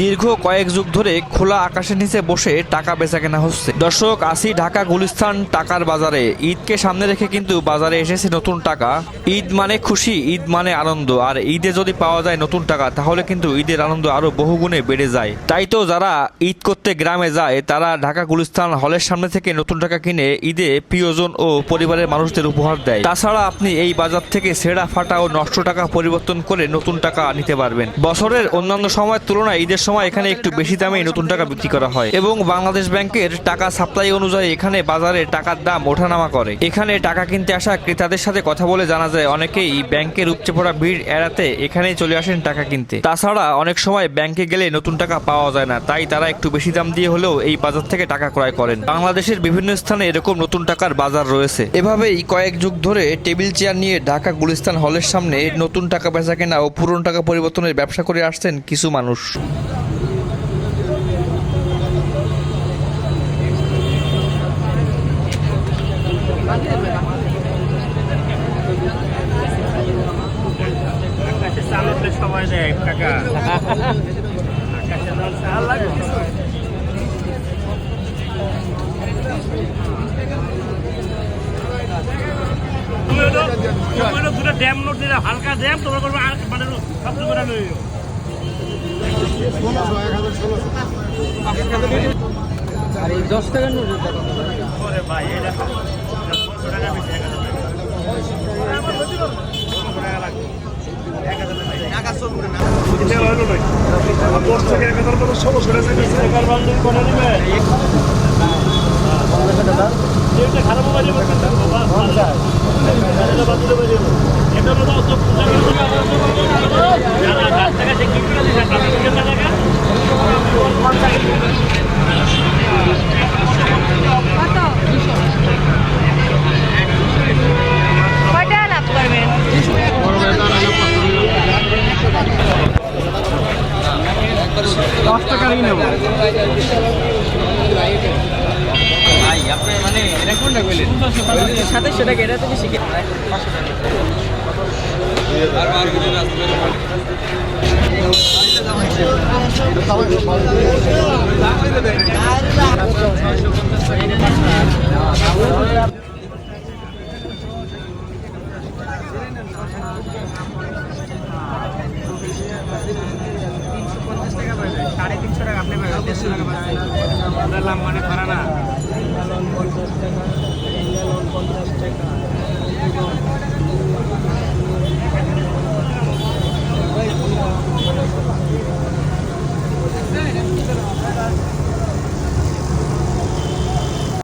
দীর্ঘ কয়েক যুগ ধরে খোলা আকাশের নিচে বসে টাকা বেচা কেনা হচ্ছে। দর্শক, আসি ঢাকা গুলিস্তান টাকার বাজারে। ঈদকে সামনে রেখে কিন্তু বাজারে এসেছে নতুন টাকা। ঈদ মানে খুশি, ঈদ মানে আনন্দ। আর ঈদে যদি পাওয়া যায় নতুন টাকা, তাহলে কিন্তু ঈদের আনন্দ আরও বহুগুণে বেড়ে যায়। তাই তো যারা ঈদ করতে গ্রামে যায়, তারা ঢাকা গুলিস্তান হলের সামনে থেকে নতুন টাকা কিনে ঈদে প্রিয়জন ও পরিবারের মানুষদের উপহার দেয়। তাছাড়া আপনি এই বাজার থেকে সেরা ফাটা ও নষ্ট টাকা পরিবর্তন করে নতুন টাকা নিতে পারবেন। বছরের অন্যান্য সময়ের তুলনায় ঈদের সময় এখানে একটু বেশি দামে নতুন টাকা বিক্রি করা হয় এবং বাংলাদেশ ব্যাংকের টাকা সাপ্লাই অনুযায়ী এখানে বাজারে টাকার দাম ওঠানামা করে। এখানে টাকা কিনতে আসা ক্রেতাদের সাথে কথা বলে জানা যায়, অনেকেই ব্যাংকের উপচে পড়া ভিড় এড়াতে এখানেই চলে আসেন টাকা কিনতে। তাছাড়া অনেক সময় ব্যাংকে গেলে নতুন টাকা পাওয়া যায় না, তাই তারা একটু বেশি দাম দিয়ে হলেও এই বাজার থেকে টাকা ক্রয় করেন। বাংলাদেশের বিভিন্ন স্থানে এরকম নতুন টাকার বাজার রয়েছে। এভাবেই কয়েক যুগ ধরে টেবিল চেয়ার নিয়ে ঢাকা গুলিস্তান হলের সামনে নতুন টাকা বেচা কেনা ও পুরনো টাকা পরিবর্তনের ব্যবসা করে আসছেন কিছু মানুষ। সবাই দেয় কাকা আকাশে চাল চাল লাগে দুটো ড্যাম নোট দিলে হালকা ড্যাম তোমার করবে মানে দশ টাকার নোট যারা গাছ টাকা সে কি করে দিচ্ছে টাকা দশ টাকারই নেব সাতাশশো টাকা। এটা থেকে শিখে তিনশো টাকা আপনি পাবেন দেড়শো টাকা পাবেন লাভ মানে খারা না টাকা।